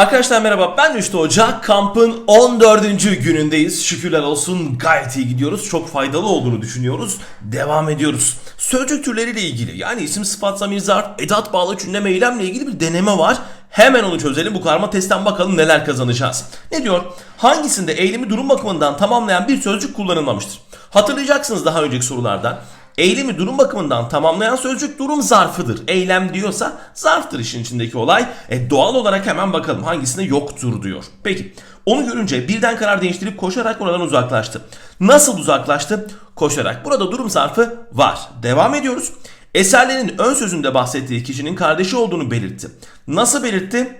Arkadaşlar merhaba ben Rüştü Hoca. Kampın 14. günündeyiz. Şükürler olsun gayet iyi gidiyoruz. Çok faydalı olduğunu düşünüyoruz. Devam ediyoruz. Sözcük türleriyle ilgili yani isim, sıfat, zamir, zarf, edat bağlı cümlem, eylemle ilgili bir deneme var. Hemen onu çözelim. Bu karma testten bakalım neler kazanacağız. Ne diyor? Hangisinde eylemi durum bakımından tamamlayan bir sözcük kullanılmamıştır? Hatırlayacaksınız daha önceki sorulardan. Eylemi durum bakımından tamamlayan sözcük durum zarfıdır. Eylem diyorsa zarftır işin içindeki olay. E, doğal olarak hemen bakalım hangisinde yoktur diyor. Peki onu görünce birden karar değiştirip koşarak oradan uzaklaştı. Nasıl uzaklaştı? Koşarak. Burada durum zarfı var. Devam ediyoruz. Eserlerin ön sözünde bahsettiği kişinin kardeşi olduğunu belirtti. Nasıl belirtti?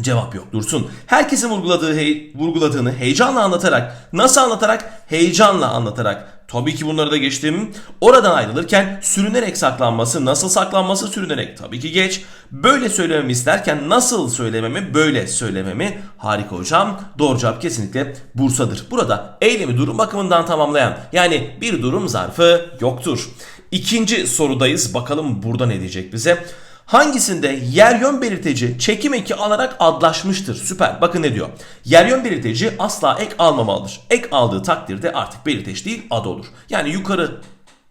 Cevap yok dursun. Herkesin vurguladığı hey- vurguladığını heyecanla anlatarak, nasıl anlatarak? Heyecanla anlatarak. Tabii ki bunları da geçtim. Oradan ayrılırken sürünerek saklanması, nasıl saklanması sürünerek. Tabii ki geç. Böyle söylememi isterken nasıl söylememi, böyle söylememi. Harika hocam. Doğru cevap kesinlikle Bursa'dır. Burada eylemi durum bakımından tamamlayan yani bir durum zarfı yoktur. İkinci sorudayız. Bakalım burada ne diyecek bize. Hangisinde yer yön belirteci çekim eki alarak adlaşmıştır? Süper. Bakın ne diyor. Yer yön belirteci asla ek almamalıdır. Ek aldığı takdirde artık belirteç değil ad olur. Yani yukarı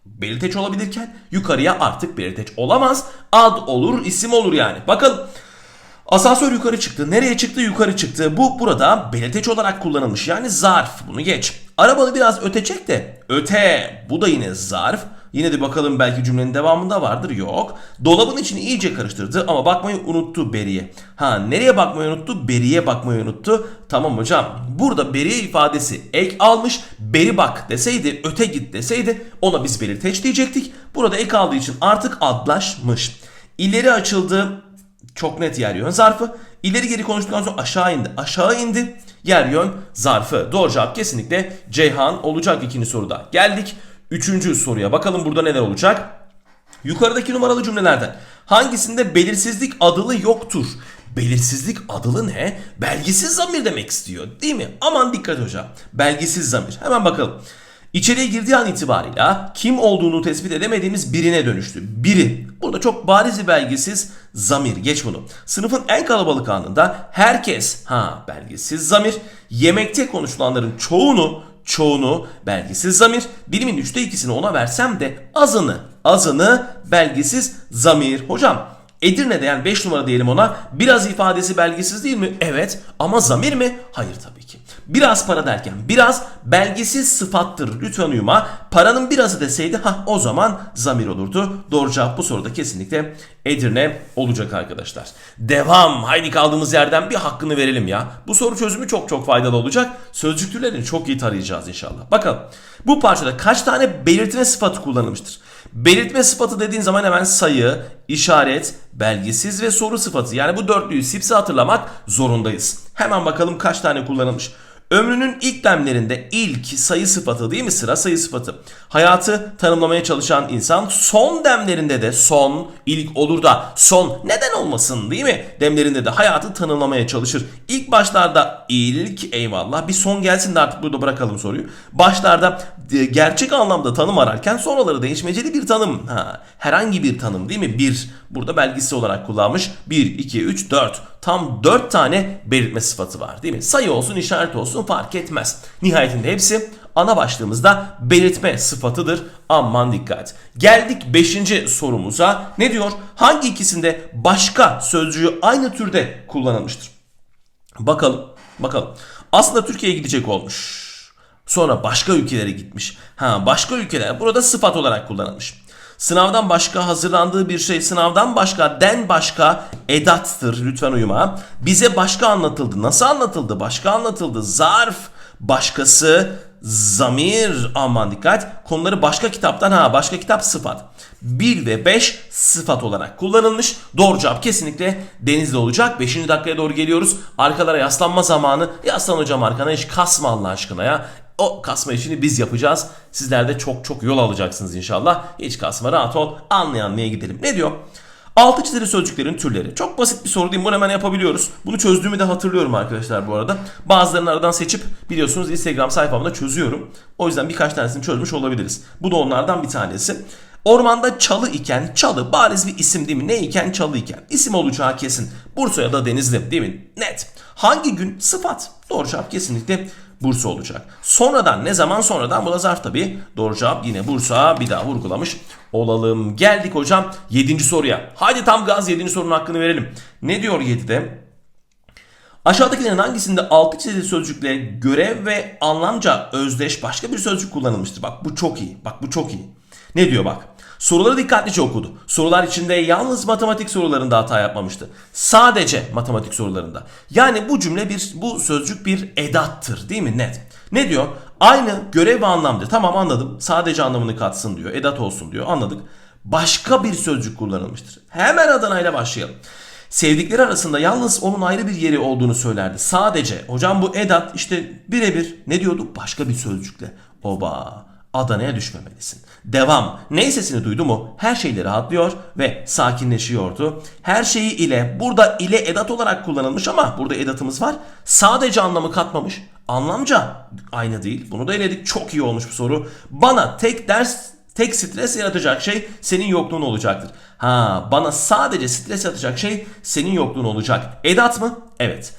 belirteç olabilirken yukarıya artık belirteç olamaz. Ad olur, isim olur yani. Bakalım. Asansör yukarı çıktı. Nereye çıktı? Yukarı çıktı. Bu burada belirteç olarak kullanılmış. Yani zarf. Bunu geç. Arabanı biraz öte çek de. Öte. Bu da yine zarf. Yine de bakalım belki cümlenin devamında vardır. Yok. Dolabın içini iyice karıştırdı ama bakmayı unuttu beriye. Ha nereye bakmayı unuttu? Beriye bakmayı unuttu. Tamam hocam. Burada beriye ifadesi ek almış. Beri bak deseydi, öte git deseydi ona biz belirteç diyecektik. Burada ek aldığı için artık adlaşmış. İleri açıldı. Çok net yer yön zarfı. İleri geri konuştuktan sonra aşağı indi. Aşağı indi. Yer yön zarfı. Doğru cevap kesinlikle Ceyhan olacak ikinci soruda. Geldik üçüncü soruya. Bakalım burada neler olacak? Yukarıdaki numaralı cümlelerden hangisinde belirsizlik adılı yoktur? Belirsizlik adılı ne? Belgisiz zamir demek istiyor değil mi? Aman dikkat hocam. Belgisiz zamir. Hemen bakalım. İçeriye girdiği an itibarıyla kim olduğunu tespit edemediğimiz birine dönüştü. Biri. Burada çok bariz bir belgisiz zamir. Geç bunu. Sınıfın en kalabalık anında herkes ha belgisiz zamir yemekte konuşulanların çoğunu çoğunu belgisiz zamir. Birimin üçte ikisini ona versem de azını azını belgisiz zamir. Hocam Edirne'de yani 5 numara diyelim ona biraz ifadesi belgisiz değil mi? Evet ama zamir mi? Hayır tabii ki. Biraz para derken biraz belgisiz sıfattır. Lütfen uyuma. Paranın birazı deseydi ha o zaman zamir olurdu. Doğru cevap bu soruda kesinlikle Edirne olacak arkadaşlar. Devam. Haydi kaldığımız yerden bir hakkını verelim ya. Bu soru çözümü çok çok faydalı olacak. Sözcük türlerini çok iyi tarayacağız inşallah. Bakalım. Bu parçada kaç tane belirtme sıfatı kullanılmıştır? Belirtme sıfatı dediğin zaman hemen sayı, işaret, belgesiz ve soru sıfatı. Yani bu dörtlüyü sipsi hatırlamak zorundayız. Hemen bakalım kaç tane kullanılmış. Ömrünün ilk demlerinde ilk sayı sıfatı değil mi sıra sayı sıfatı. Hayatı tanımlamaya çalışan insan son demlerinde de son ilk olur da son neden olmasın değil mi? Demlerinde de hayatı tanımlamaya çalışır. İlk başlarda ilk eyvallah bir son gelsin de artık burada bırakalım soruyu. Başlarda e, gerçek anlamda tanım ararken sonraları değişmeceli bir tanım. Ha, herhangi bir tanım değil mi? Bir burada belgisi olarak kullanmış. 1, 2, 3, 4 tam 4 tane belirtme sıfatı var değil mi? Sayı olsun işaret olsun fark etmez. Nihayetinde hepsi ana başlığımızda belirtme sıfatıdır. Aman dikkat. Geldik 5. sorumuza. Ne diyor? Hangi ikisinde başka sözcüğü aynı türde kullanılmıştır? Bakalım. Bakalım. Aslında Türkiye'ye gidecek olmuş. Sonra başka ülkelere gitmiş. Ha başka ülkeler burada sıfat olarak kullanılmış. Sınavdan başka hazırlandığı bir şey sınavdan başka den başka edattır lütfen uyuma. Bize başka anlatıldı. Nasıl anlatıldı? Başka anlatıldı. Zarf başkası zamir aman dikkat konuları başka kitaptan ha başka kitap sıfat 1 ve 5 sıfat olarak kullanılmış doğru cevap kesinlikle denizde olacak 5. dakikaya doğru geliyoruz arkalara yaslanma zamanı yaslan hocam arkana hiç kasma Allah aşkına ya o kasma işini biz yapacağız. Sizler de çok çok yol alacaksınız inşallah. Hiç kasma rahat ol. Anlayan neye gidelim. Ne diyor? Altı çizili sözcüklerin türleri. Çok basit bir soru değil. Bunu hemen yapabiliyoruz. Bunu çözdüğümü de hatırlıyorum arkadaşlar bu arada. Bazılarını aradan seçip biliyorsunuz Instagram sayfamda çözüyorum. O yüzden birkaç tanesini çözmüş olabiliriz. Bu da onlardan bir tanesi. Ormanda çalı iken çalı bariz bir isim değil mi? Ne iken çalı iken. İsim olacağı kesin. Bursa ya da Denizli değil mi? Net. Hangi gün? Sıfat. Doğru cevap kesinlikle Bursa olacak. Sonradan ne zaman sonradan bu da zarf tabii. Doğru cevap yine Bursa bir daha vurgulamış olalım. Geldik hocam 7. soruya. Hadi tam gaz 7. sorunun hakkını verelim. Ne diyor 7'de? Aşağıdakilerin hangisinde altı çizili sözcükle görev ve anlamca özdeş başka bir sözcük kullanılmıştır? Bak bu çok iyi. Bak bu çok iyi. Ne diyor bak? Soruları dikkatlice okudu. Sorular içinde yalnız matematik sorularında hata yapmamıştı. Sadece matematik sorularında. Yani bu cümle bir bu sözcük bir edattır değil mi? Net. Ne diyor? Aynı görev ve anlamdır. Tamam anladım. Sadece anlamını katsın diyor. Edat olsun diyor. Anladık. Başka bir sözcük kullanılmıştır. Hemen Adana ile başlayalım. Sevdikleri arasında yalnız onun ayrı bir yeri olduğunu söylerdi. Sadece hocam bu edat işte birebir ne diyorduk başka bir sözcükle. Oba Adana'ya düşmemelisin. Devam. Ney sesini duydu mu her şeyleri rahatlıyor ve sakinleşiyordu. Her şeyi ile burada ile edat olarak kullanılmış ama burada edatımız var. Sadece anlamı katmamış. Anlamca aynı değil. Bunu da eledik. Çok iyi olmuş bu soru. Bana tek ders Tek stres yaratacak şey senin yokluğun olacaktır. Ha bana sadece stres yaratacak şey senin yokluğun olacak. Edat mı? Evet.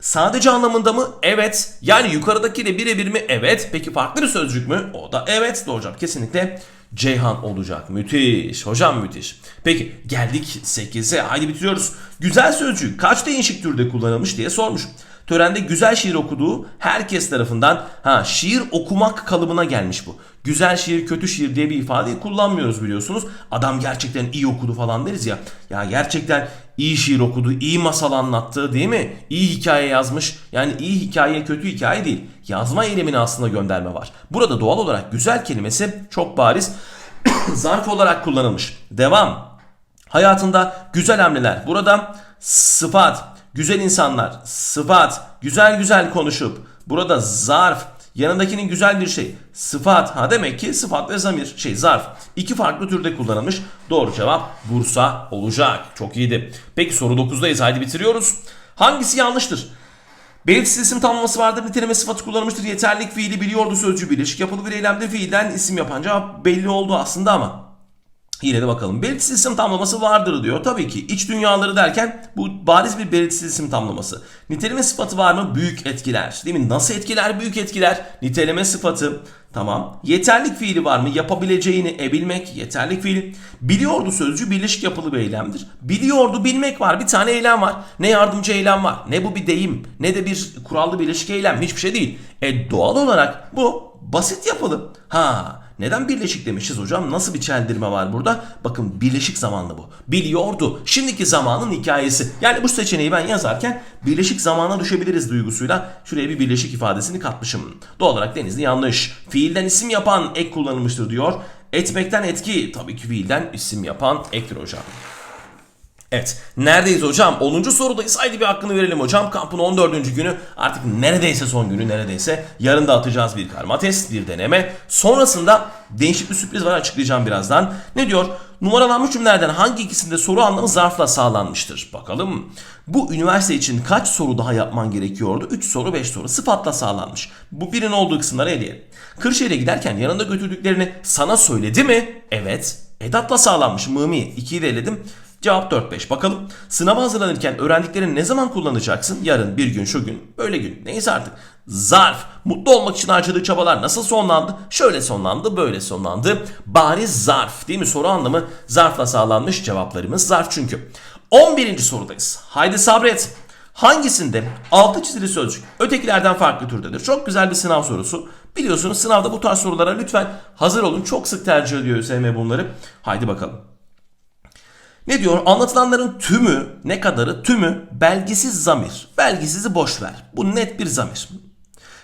Sadece anlamında mı? Evet. Yani yukarıdakiyle birebir mi? Evet. Peki farklı bir sözcük mü? O da evet. Doğru cevap kesinlikle Ceyhan olacak. Müthiş. Hocam müthiş. Peki geldik 8'e. Haydi bitiriyoruz. Güzel sözcük kaç değişik türde kullanılmış diye sormuş. Törende güzel şiir okuduğu herkes tarafından ha şiir okumak kalıbına gelmiş bu. Güzel şiir, kötü şiir diye bir ifadeyi kullanmıyoruz biliyorsunuz. Adam gerçekten iyi okudu falan deriz ya. Ya gerçekten iyi şiir okudu, iyi masal anlattı değil mi? İyi hikaye yazmış. Yani iyi hikaye kötü hikaye değil. Yazma eylemine aslında gönderme var. Burada doğal olarak güzel kelimesi çok bariz zarf olarak kullanılmış. Devam. Hayatında güzel hamleler. Burada sıfat, güzel insanlar, sıfat, güzel güzel konuşup. Burada zarf, yanındakinin güzel bir şey. Sıfat, ha demek ki sıfat ve zamir, şey zarf. İki farklı türde kullanılmış. Doğru cevap Bursa olacak. Çok iyiydi. Peki soru 9'dayız. Haydi bitiriyoruz. Hangisi yanlıştır? Belirtisiz isim tamlaması vardır. Niteleme sıfatı kullanılmıştır. Yeterlik fiili biliyordu sözcü bilir. Yapılı bir eylemde fiilden isim yapan cevap belli oldu aslında ama. Yine de bakalım. Belirtisiz isim tamlaması vardır diyor. Tabii ki iç dünyaları derken bu bariz bir belirtisiz isim tamlaması. Niteleme sıfatı var mı? Büyük etkiler. Değil mi? Nasıl etkiler? Büyük etkiler. Niteleme sıfatı. Tamam. Yeterlik fiili var mı? Yapabileceğini ebilmek. Yeterlik fiili. Biliyordu sözcü birleşik yapılı bir eylemdir. Biliyordu bilmek var. Bir tane eylem var. Ne yardımcı eylem var. Ne bu bir deyim. Ne de bir kurallı birleşik eylem. Hiçbir şey değil. E doğal olarak bu basit yapılı. Ha neden birleşik demişiz hocam? Nasıl bir çeldirme var burada? Bakın birleşik zamanlı bu. Biliyordu. Şimdiki zamanın hikayesi. Yani bu seçeneği ben yazarken birleşik zamana düşebiliriz duygusuyla şuraya bir birleşik ifadesini katmışım. Doğal olarak Denizli yanlış. Fiilden isim yapan ek kullanılmıştır diyor. Etmekten etki tabii ki fiilden isim yapan ektir hocam. Evet. Neredeyiz hocam? 10. sorudayız. Haydi bir hakkını verelim hocam. Kampın 14. günü artık neredeyse son günü neredeyse. Yarın da atacağız bir karma test, bir deneme. Sonrasında değişik bir sürpriz var açıklayacağım birazdan. Ne diyor? Numaralanmış cümlelerden hangi ikisinde soru anlamı zarfla sağlanmıştır? Bakalım. Bu üniversite için kaç soru daha yapman gerekiyordu? 3 soru 5 soru sıfatla sağlanmış. Bu birin olduğu kısımları eleyelim. Kırşehir'e giderken yanında götürdüklerini sana söyledi mi? Evet. Edatla sağlanmış. Mımi. 2'yi de eledim. Cevap 4-5. Bakalım sınava hazırlanırken öğrendiklerini ne zaman kullanacaksın? Yarın, bir gün, şu gün, böyle gün. Neyse artık. Zarf. Mutlu olmak için harcadığı çabalar nasıl sonlandı? Şöyle sonlandı, böyle sonlandı. Bariz zarf değil mi? Soru anlamı zarfla sağlanmış cevaplarımız zarf çünkü. 11. sorudayız. Haydi sabret. Hangisinde altı çizili sözcük ötekilerden farklı türdedir? Çok güzel bir sınav sorusu. Biliyorsunuz sınavda bu tarz sorulara lütfen hazır olun. Çok sık tercih ediyor ÖSYM bunları. Haydi bakalım. Ne diyor? Anlatılanların tümü, ne kadarı? Tümü belgisiz zamir. Belgisizi boş ver. Bu net bir zamir.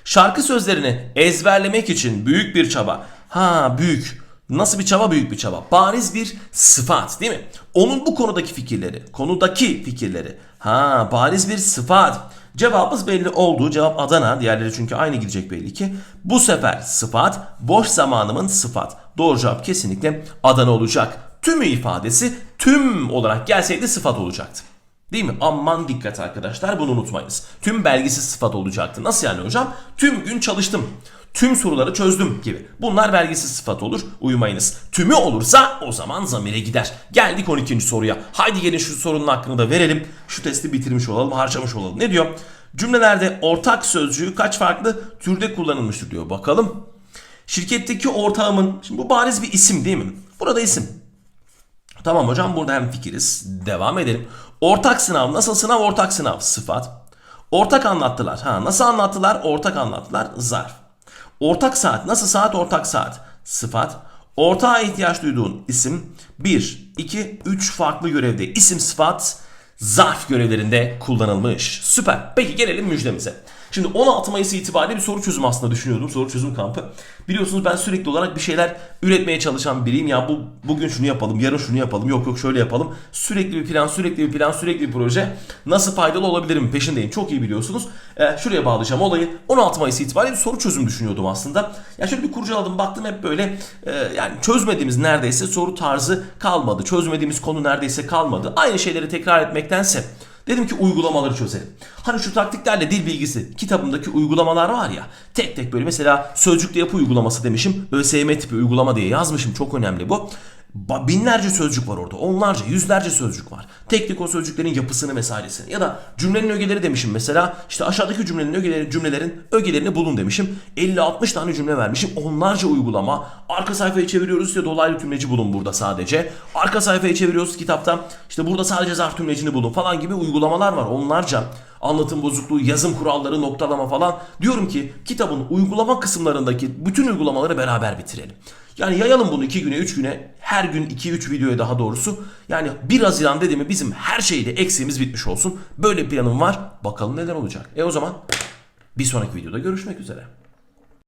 Şarkı sözlerini ezberlemek için büyük bir çaba. Ha büyük. Nasıl bir çaba? Büyük bir çaba. Bariz bir sıfat değil mi? Onun bu konudaki fikirleri, konudaki fikirleri. Ha bariz bir sıfat. Cevabımız belli oldu. Cevap Adana. Diğerleri çünkü aynı gidecek belli ki. Bu sefer sıfat, boş zamanımın sıfat. Doğru cevap kesinlikle Adana olacak tümü ifadesi tüm olarak gelseydi sıfat olacaktı. Değil mi? Aman dikkat arkadaşlar bunu unutmayınız. Tüm belgisiz sıfat olacaktı. Nasıl yani hocam? Tüm gün çalıştım. Tüm soruları çözdüm gibi. Bunlar belgesiz sıfat olur. Uyumayınız. Tümü olursa o zaman zamire gider. Geldik 12. soruya. Haydi gelin şu sorunun hakkını da verelim. Şu testi bitirmiş olalım, harcamış olalım. Ne diyor? Cümlelerde ortak sözcüğü kaç farklı türde kullanılmıştır diyor. Bakalım. Şirketteki ortağımın, şimdi bu bariz bir isim değil mi? Burada isim. Tamam hocam burada hem fikiriz. Devam edelim. Ortak sınav nasıl sınav? Ortak sınav sıfat. Ortak anlattılar. Ha nasıl anlattılar? Ortak anlattılar. Zarf. Ortak saat nasıl saat? Ortak saat sıfat. Ortağa ihtiyaç duyduğun isim 1, 2, 3 farklı görevde isim sıfat zarf görevlerinde kullanılmış. Süper. Peki gelelim müjdemize. Şimdi 16 Mayıs itibariyle bir soru çözüm aslında düşünüyordum. Soru çözüm kampı. Biliyorsunuz ben sürekli olarak bir şeyler üretmeye çalışan biriyim. Ya bu bugün şunu yapalım, yarın şunu yapalım, yok yok şöyle yapalım. Sürekli bir plan, sürekli bir plan, sürekli bir proje. Nasıl faydalı olabilirim peşindeyim. Çok iyi biliyorsunuz. Ee, şuraya bağlayacağım olayı. 16 Mayıs itibariyle bir soru çözüm düşünüyordum aslında. Ya şöyle bir kurcaladım baktım hep böyle e, yani çözmediğimiz neredeyse soru tarzı kalmadı. Çözmediğimiz konu neredeyse kalmadı. Aynı şeyleri tekrar etmektense Dedim ki uygulamaları çözelim. Hani şu taktiklerle dil bilgisi kitabımdaki uygulamalar var ya. Tek tek böyle mesela sözcükte yapı uygulaması demişim. ÖSYM tipi uygulama diye yazmışım. Çok önemli bu. Binlerce sözcük var orada. Onlarca, yüzlerce sözcük var. Tek tek o sözcüklerin yapısını vesairesini. Ya da cümlenin ögeleri demişim mesela. İşte aşağıdaki cümlenin ögeleri, cümlelerin ögelerini bulun demişim. 50-60 tane cümle vermişim. Onlarca uygulama. Arka sayfayı çeviriyoruz işte dolaylı tümleci bulun burada sadece. Arka sayfayı çeviriyoruz kitaptan. İşte burada sadece zarf tümlecini bulun falan gibi uygulamalar var. Onlarca anlatım bozukluğu, yazım kuralları, noktalama falan. Diyorum ki kitabın uygulama kısımlarındaki bütün uygulamaları beraber bitirelim. Yani yayalım bunu 2 güne 3 güne her gün 2-3 videoya daha doğrusu. Yani 1 Haziran dedi mi bizim her şeyde eksiğimiz bitmiş olsun. Böyle planım var. Bakalım neler olacak. E o zaman bir sonraki videoda görüşmek üzere.